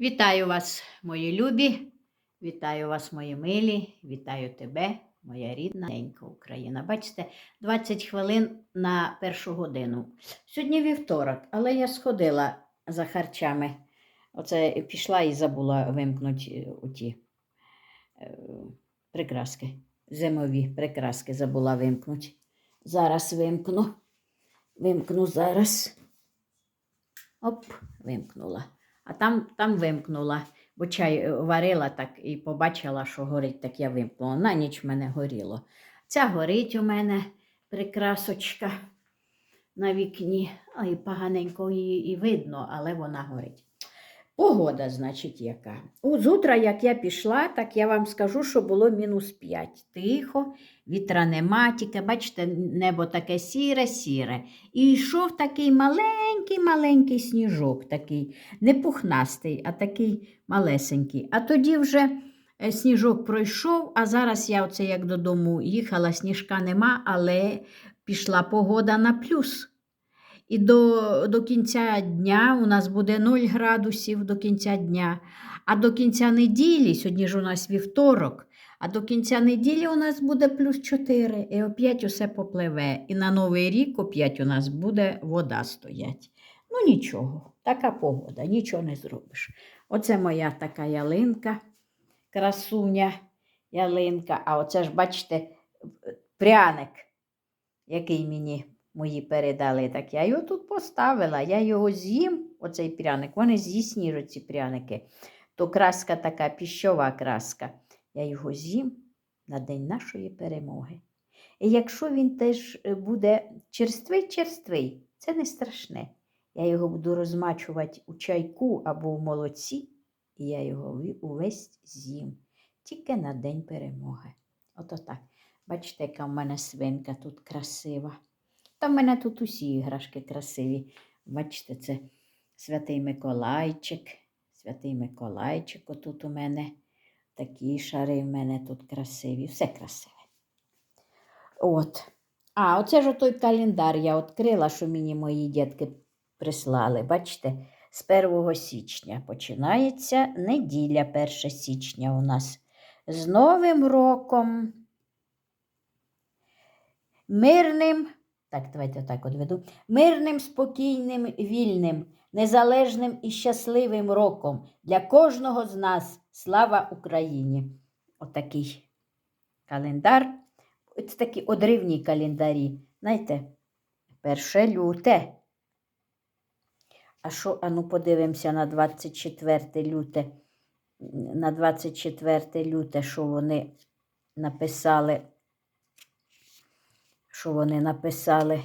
Вітаю вас, мої любі, вітаю вас, мої милі, вітаю тебе, моя рідна ненька Україна. Бачите, 20 хвилин на першу годину. Сьогодні вівторок, але я сходила за харчами. Оце пішла і забула вимкнути оті е, прикраски. Зимові прикраски забула вимкнути. Зараз вимкну. Вимкну зараз. Оп, вимкнула. А там, там вимкнула, бо чай е, варила так і побачила, що горить, так я вимкнула. На ніч в мене горіло. Ця горить у мене прикрасочка на вікні. Ой, поганенько її і видно, але вона горить. Погода, значить, яка. Зутра, як я пішла, так я вам скажу, що було мінус 5. Тихо, вітра нема, тільки, бачите, небо таке сіре-сіре. І йшов такий маленький-маленький сніжок, такий не пухнастий, а такий малесенький. А тоді вже е, сніжок пройшов, а зараз я оце як додому їхала, сніжка нема, але пішла погода на плюс. І до, до кінця дня у нас буде 0 градусів до кінця дня. А до кінця неділі, сьогодні ж у нас вівторок, а до кінця неділі у нас буде плюс 4. І опять усе попливе. І на Новий рік опять у нас буде вода стоять. Ну нічого, така погода, нічого не зробиш. Оце моя така ялинка, красуня ялинка. А оце ж, бачите, пряник, який мені мої передали. Так я його тут поставила, я його з'їм, оцей пряник. Вони з'їсні ці пряники. То краска така піщова краска. Я його з'їм на день нашої перемоги. І якщо він теж е, буде черствий-черствий, це не страшне. Я його буду розмачувати у чайку або у молоці, і я його увесь з'їм. Тільки на день перемоги. Ото так. Бачите, яка в мене свинка тут красива. Та в мене тут усі іграшки красиві. Бачите, це святий Миколайчик. Святий Миколайчик отут у мене. Такі шари в мене тут красиві. Все красиве. От. А, оце ж той календар я відкрила, що мені мої дітки прислали. Бачите, з 1 січня починається неділя 1 січня у нас. З Новим роком. Мирним, так, давайте так от. Мирним, спокійним, вільним, незалежним і щасливим роком для кожного з нас. Слава Україні! Отакий календар. Це такі одривні календарі. Знаєте, перше люте. А що, а ну подивимося на 24 люте. На 24 люте, що вони написали. Що вони написали?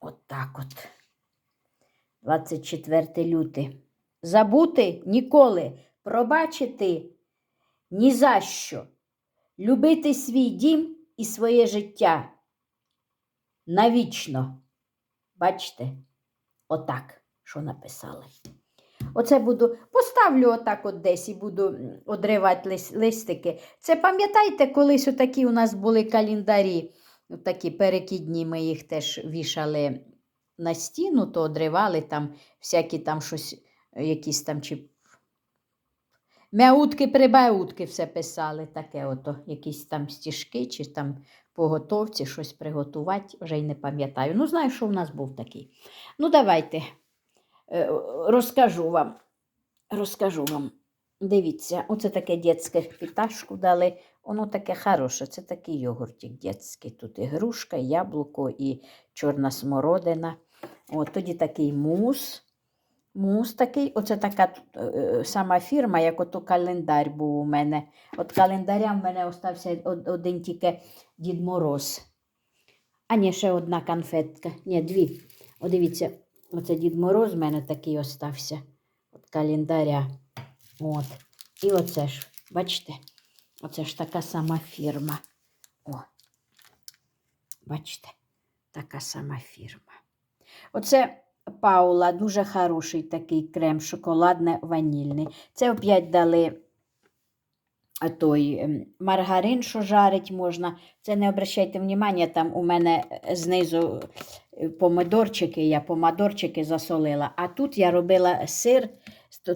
От от. 24 люте. Забути ніколи, пробачити ні за що. Любити свій дім і своє життя. Навічно. Бачите? Отак, що написали. Оце буду, поставлю отак от десь і буду одривати листики. Це пам'ятаєте, колись отакі у нас були календарі, такі перекидні, ми їх теж вішали на стіну, то одривали там всякі там щось, е, якісь там чи Мяутки, прибаутки все писали, таке ото, якісь там стіжки, чи там поготовці, щось приготувати, вже й не пам'ятаю. Ну, знаю, що в нас був такий. Ну, давайте е, розкажу вам. Розкажу вам. Дивіться, оце таке дітське питашку дали. Воно таке хороше, це такий йогуртик дітський. Тут і грушка, і яблуко, і чорна смородина. От тоді такий мус. Мус такий, оце така е, сама фірма, як ото календар був у мене. От календаря в мене остався один тільки Дід Мороз. А ні, ще одна конфетка. Ні, дві. О, дивіться, оце Дід Мороз в мене такий остався. От календаря. От. І оце ж, бачите, оце ж така сама фірма. О. Бачите, така сама фірма. Оце Паула, дуже хороший такий крем, шоколадно-ванільний. Це опять дали той ем, маргарин, що жарить можна. Це не обращайте внимання, там у мене е, знизу е, помидорчики, я помидорчики засолила. А тут я робила сир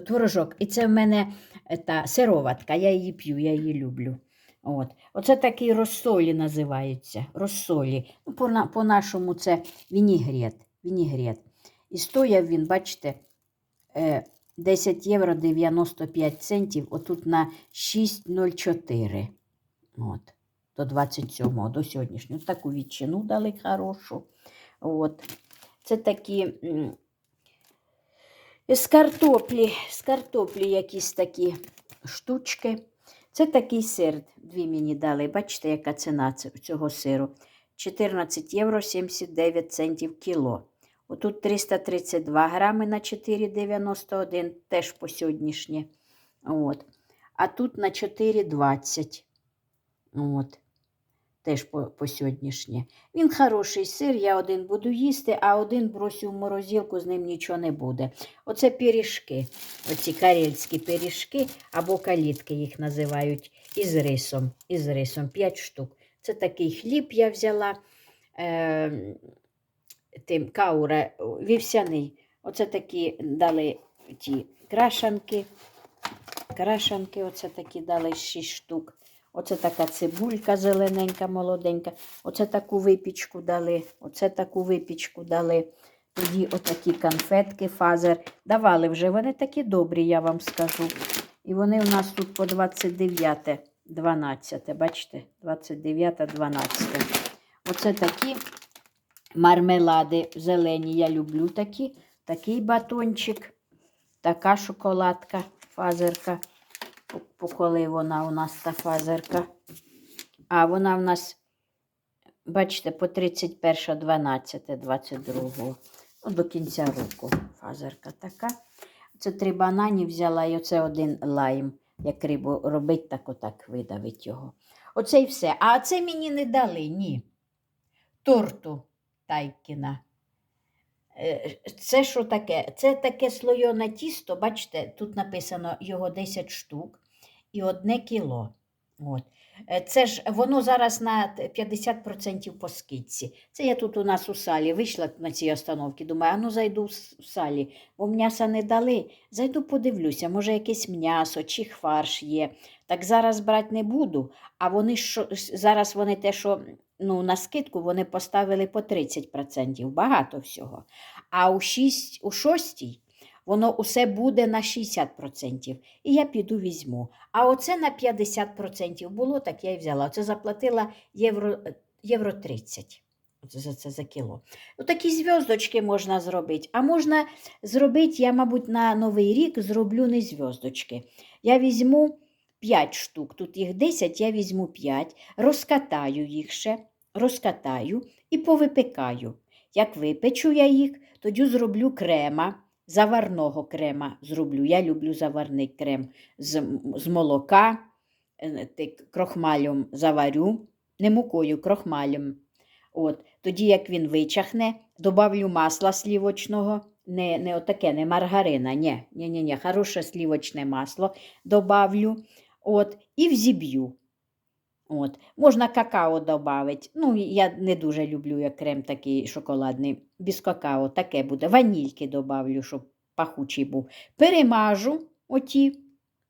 творожок. І це в мене е, та сироватка, я її п'ю, я її люблю. От. Оце такі розсолі називаються. Розсолі. Ну, по, на, по-нашому це вінігрет. вінігрет. І стояв він, бачите, е, 10 євро 95 центів, отут на 6,04. От. До 27-го, до сьогоднішнього. Таку відчину дали хорошу. От. Це такі з картоплі, з картоплі якісь такі штучки. Це такий сир. Дві мені дали. Бачите, яка ціна цього сиру? 14 євро 79 центів кіло. Отут 332 грами на 4,91, теж по сьогоднішнє. От. А тут на 4,20. От. Теж по, по сьогоднішнє. Він хороший сир, я один буду їсти, а один бросю в морозилку, з ним нічого не буде. Оце пиріжки, оці карельські пиріжки або калітки їх називають, із рисом. Із рисом 5 штук. Це такий хліб я взяла е, тим каура вівсяний. Оце такі дали ті крашанки. Крашанки, оце такі дали 6 штук. Оце така цибулька зелененька, молоденька. Оце таку випічку дали. Оце таку випічку дали. Тоді отакі конфетки, фазер. Давали вже. Вони такі добрі, я вам скажу. І вони у нас тут по 29, 12. Бачите? 29, 12. Оце такі мармелади зелені. Я люблю такі. Такий батончик, така шоколадка, фазерка. По- по коли вона у нас та фазерка. А вона в нас, бачите, по 31, 12, 22. Ну, до кінця року фазерка така. Це три банані взяла і оце один лайм. Як рибу робить, так отак видавить його. Оце і все. А це мені не дали, ні. Торту Тайкіна. Е, Це що таке? Це таке слойоне тісто, бачите, тут написано його 10 штук і одне кіло. От. Е, Це ж воно зараз на 50% по скидці. Це я тут у нас у салі вийшла на цій остановці. Думаю, а ну зайду в салі, бо м'яса не дали. Зайду подивлюся, може якесь м'ясо чи фарш є. Так зараз брати не буду. А вони що, зараз вони те, що ну, на скидку вони поставили по 30%. Багато всього. А у 6, у 6 воно усе буде на 60%. І я піду візьму. А оце на 50% було, так я і взяла. Оце заплатила євро, євро 30 за це за кіло. Ну, такі зв'язочки можна зробити. А можна зробити, я, мабуть, на Новий рік зроблю не зв'язочки. Я візьму 5 штук, тут їх 10, я візьму 5, розкатаю їх ще, розкатаю і повипекаю. Як випечу я їх, тоді зроблю крема, заварного крема зроблю. Я люблю заварний крем з, з молока, е, крохмалем заварю, не мукою, крохмалем. От. Тоді, як він вичахне, добавлю масла слівочного, не, не отаке, не маргарина, ні, ні, ні, ні, хороше слівочне масло добавлю, от, і взіб'ю. От. Можна какао додати. Ну, я не дуже люблю, як крем такий шоколадний. Без какао таке буде. Ванільки додавлю, щоб пахучий був. Перемажу оті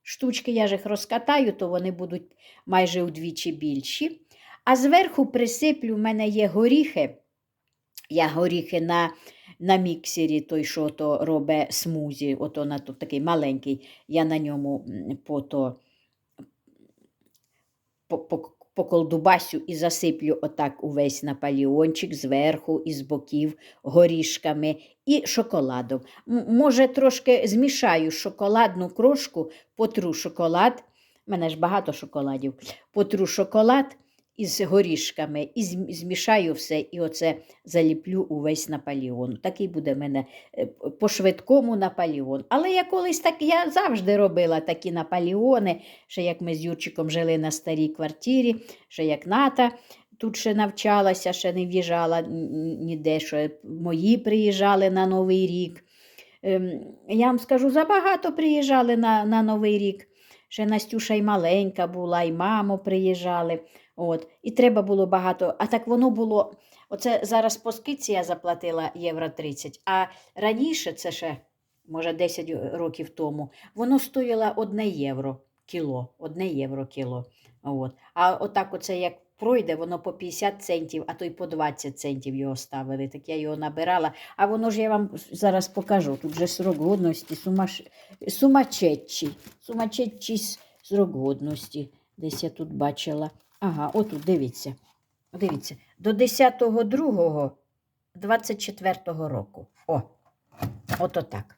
штучки, я ж їх розкатаю, то вони будуть майже удвічі більші. А зверху присиплю, в мене є горіхи. Я горіхи на, на міксері, той, що то робить смузі, ото на то, такий маленький, я на ньому пото по- по- поколдубасю і засиплю отак увесь наполеончик зверху і з боків горішками і шоколадом. Може, трошки змішаю шоколадну крошку, потру шоколад. У мене ж багато шоколадів. Потру шоколад із горішками і змішаю все, і оце заліплю увесь Наполеон. Такий буде в мене е, по-швидкому Наполеон. Але я колись так, я завжди робила такі Наполеони, ще як ми з Юрчиком жили на старій квартирі, ще як ната тут ще навчалася, ще не в'їжджала ніде, що мої приїжджали на Новий рік. Ем, Я вам скажу, забагато приїжджали на, на Новий рік. Ще Настюша й маленька була, і мамо приїжджали. От. І треба було багато. А так воно було. Оце зараз по скидці я заплатила євро 30, а раніше це ще може 10 років тому, воно стоїло 1 євро кіло. 1 євро кіло. От. А отак оце як пройде, воно по 50 центів, а то й по 20 центів його ставили. Так я його набирала. А воно ж я вам зараз покажу. Тут же срок годності, сумаш... сумачечий. Сумачечий с- срок годності. Десь я тут бачила. Ага, отут, дивіться. Дивіться, до 10.02 24-го року. О, ото так.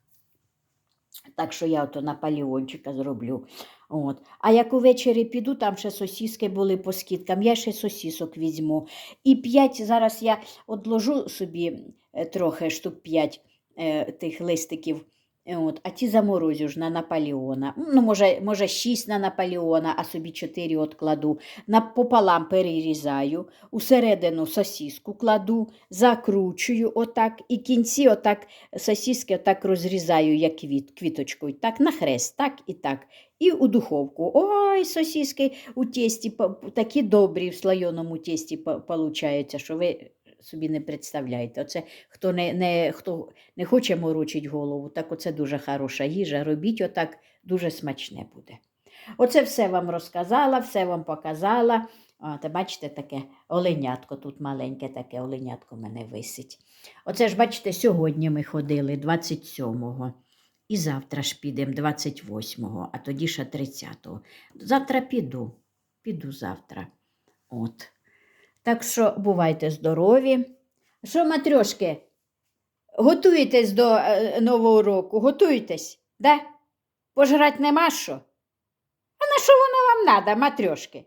Так що я ото Наполеончика зроблю. От. А як увечері піду, там ще сосіски були по скидкам, я ще сосісок візьму. І п'ять, зараз я одложу собі е, трохи штук п'ять е, тих листиків. От, а ті заморозю ж на Наполеона. Ну, може, може, шість на Наполеона, а собі чотири откладу. Напополам перерізаю, усередину сосіску кладу, закручую отак, і кінці отак сосіски отак розрізаю, як квіт, квіточкою. Так, на хрест, так і так. І у духовку. Ой, сосіски у тесті такі добрі в слойоному тесті по- получаються, що ви собі не представляєте. Оце хто не, не, хто не хоче морочить голову, так оце дуже хороша їжа. Робіть отак, дуже смачне буде. Оце все вам розказала, все вам показала. А, та бачите, таке оленятко тут маленьке, таке оленятко мене висить. Оце ж, бачите, сьогодні ми ходили 27-го. І завтра ж підемо 28-го, а тоді ще 30-го. Завтра піду, піду завтра. От. Так що бувайте здорові. Що, матрьошки, готуєтесь до е, Нового року? Готуєтесь? Да? Пожрать нема що? А на що воно вам надо, матрьошки?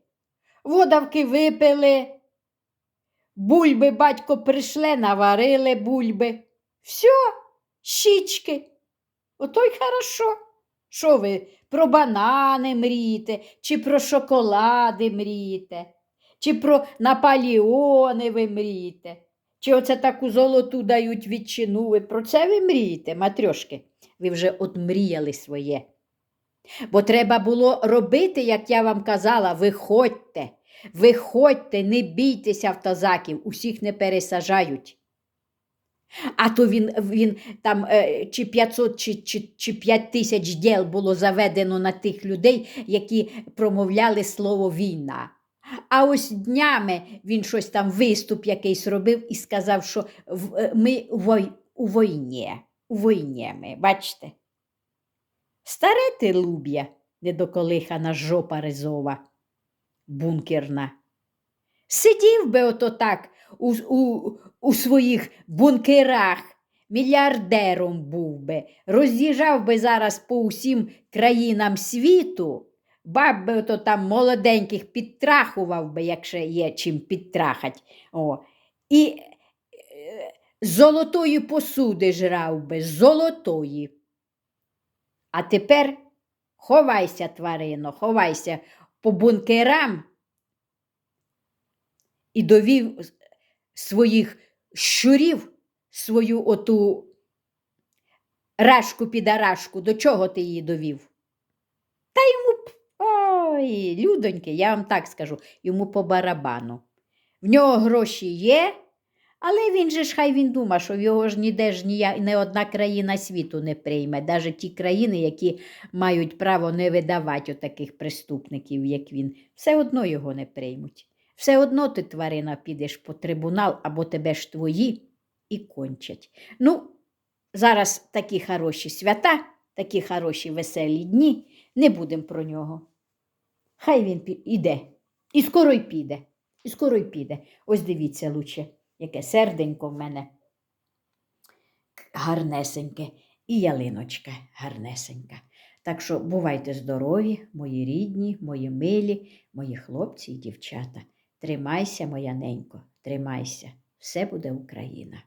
Водавки випили, бульби батько прийшле, наварили бульби. Все, щічки. Ото й хорошо. Що ви про банани мрієте, чи про шоколади мрієте, чи про Наполеони ви мрієте, чи оце таку золоту дають відчину. Ви про це ви мрієте, матрьошки? Ви вже отмріяли своє. Бо треба було робити, як я вам казала, виходьте, виходьте, не бійтеся автозаків, усіх не пересажають. А то він, він там е, чи 500, чи, чи, чи 5 тисяч діл було заведено на тих людей, які промовляли слово війна. А ось днями він щось там виступ якийсь робив і сказав, що е, ми у, війні. У війні ми, бачите? Старе ти луб'я, недоколихана жопа резова, бункерна. Сидів би ото так у, у, у своїх бункерах, мільярдером був би, роз'їжджав би зараз по усім країнам світу, баб би ото там молоденьких підтрахував би, якщо є чим підтрахать. О. І е, золотої посуди жрав би, золотої. А тепер ховайся, тварино, ховайся по бункерам і довів своїх щурів, свою оту рашку підарашку. До чого ти її довів? Та йому, людоньки, я вам так скажу, йому по барабану. В нього гроші є, але він же ж хай він думає, що його ж ніде ж нія, не одна країна світу не прийме, навіть ті країни, які мають право не видавати отаких преступників, як він, все одно його не приймуть. Все одно ти, тварина, підеш по трибунал або тебе ж твої і кончать. Ну, зараз такі хороші свята, такі хороші веселі дні, не будемо про нього. Хай він іде. І скоро й піде. І скоро й піде. Ось дивіться лучше, яке серденько в мене гарнесеньке, і ялиночка гарнесенька. Так що бувайте здорові, мої рідні, мої милі, мої хлопці і дівчата. Тримайся, моя ненько, тримайся. Все буде Україна.